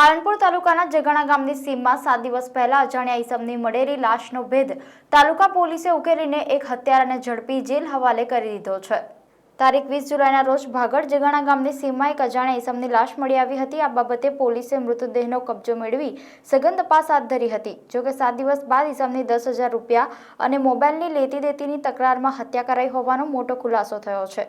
પાલનપુર તાલુકાના જગણા ગામની સીમમાં સાત દિવસ પહેલા અજાણ્યા ઈસમની મળેલી લાશનો ભેદ તાલુકા પોલીસે ઉકેલીને એક હત્યારાને ઝડપી જેલ હવાલે કરી દીધો છે. તારીખ વીસ જુલાઈના રોજ ભાગડ જગાણા ગામની સીમમાં એક અજાણ્યા ઈસમની લાશ મળી આવી હતી. આ બાબતે પોલીસે મૃતદેહનો કબજો મેળવી સઘન તપાસ હાથ ધરી હતી. જોકે સાત દિવસ બાદ ઇસમની દસ હજાર રૂપિયા અને મોબાઈલની લેતી દેતીની તકરારમાં હત્યા કરાઈ હોવાનો મોટો ખુલાસો થયો છે.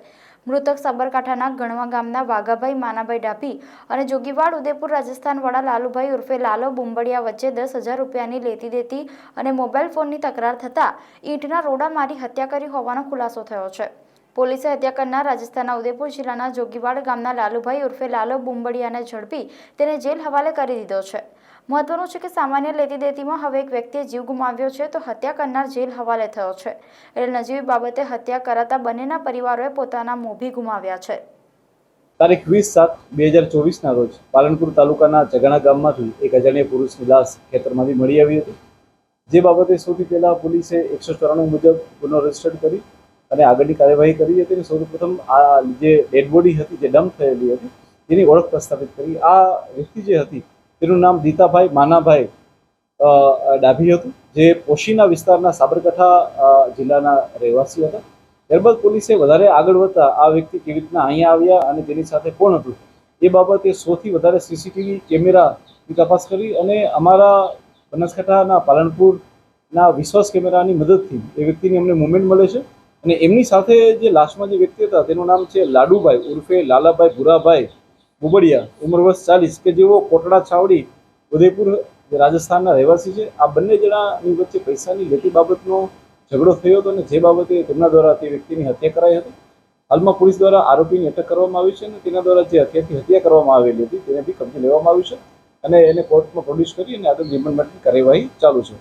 મૃતક સાબરકાંઠાના ગણવા ગામના વાઘાભાઈ, માનાભાઈ ડાભી અને જોગીવાડ, ઉદયપુર રાજસ્થાનવાળા લાલુભાઈ ઉર્ફે લાલો બુંબડિયા વચ્ચે દસ હજાર રૂપિયાની લેતી દેતી અને મોબાઈલ ફોનની તકરાર થતાં ઈંટના રોડા મારી હત્યા કરી હોવાનો ખુલાસો થયો છે. પોલીસે હત્યા કરનાર રાજસ્થાનના ઉદયપુર જિલ્લાના જોગીવાડ ગામના લાલુભાઈ ઉર્ફે લાલો બુંબડિયાને ઝડપી તેને જેલ હવાલે કરી દીધો છે. મહત્વનું છે કે સામાન્ય લેતી દેતીમાં હવે એક વ્યક્તિએ જીવ ગુમાવ્યો છે તો હત્યા કરનાર જેલ હવાલે થયો છે. એટલે નજીવી બાબતે હત્યા કરાતા બંનેના પરિવારોએ પોતાના મોભી ગુમાવ્યા છે. તારીખ વીસ સાત બે હજાર ચોવીસના રોજ પાલનપુર તાલુકાના જગાણા ગામમાંથી એક અજાણ્ય પુરુષની લાશ ખેતરમાંથી મળી આવી હતી. જે બાબતે સૌથી પહેલાં પોલીસે એકસો ચોરાણું મુજબ ગુનો રજિસ્ટર કરી અને આગળની કાર્યવાહી કરી હતી અને સૌપ્રથમ આ જે ડેડ બોડી હતી, જે ડમ્પ થયેલી હતી તેની ઓળખ પ્રસ્થાપિત કરી. આ વ્યક્તિ જે હતી, તેનું નામ દીતાભાઈ માનાભાઈ ડાભી હતું, જે પોશીના વિસ્તારના સાબરકાંઠા જિલ્લાના રહેવાસી હતા. ત્યારબાદ પોલીસે વધારે આગળ વધતા આ વ્યક્તિ કેવી રીતના અહીંયા આવ્યા અને તેની સાથે કોણ હતું, એ બાબતે સૌથી વધારે સીસીટીવી કેમેરાની તપાસ કરી અને અમારા બનાસકાંઠાના પાલનપુરના વિશ્વાસ કેમેરાની મદદથી એ વ્યક્તિની અમને મુવમેન્ટ મળે છે. અને એમની સાથે જે લાસ્ટમાં જે વ્યક્તિ હતા, તેનું નામ છે લાડુભાઈ ઉર્ફે લાલાભાઈ ભુરાભાઈ બુબડિયા ઉંમર વર્ષ ચાલીસ, કે જેઓ કોટડા છાવડી, ઉદયપુર રાજસ્થાનના રહેવાસી છે. આ બંને જણાની વચ્ચે પૈસાની લેતી બાબતનો ઝઘડો થયો હતો અને જે બાબતે તેમના દ્વારા તે વ્યક્તિની હત્યા કરાઈ હતી. હાલમાં પોલીસ દ્વારા આરોપીની અટક કરવામાં આવી છે અને તેના દ્વારા જે હત્યાથી હત્યા કરવામાં આવેલી હતી, તેને બી કબજે લેવામાં આવ્યું છે અને એને કોર્ટમાં પ્રોડ્યુસ કરી અને આગળ રિમાન્ડ માટેની કાર્યવાહી ચાલુ છે.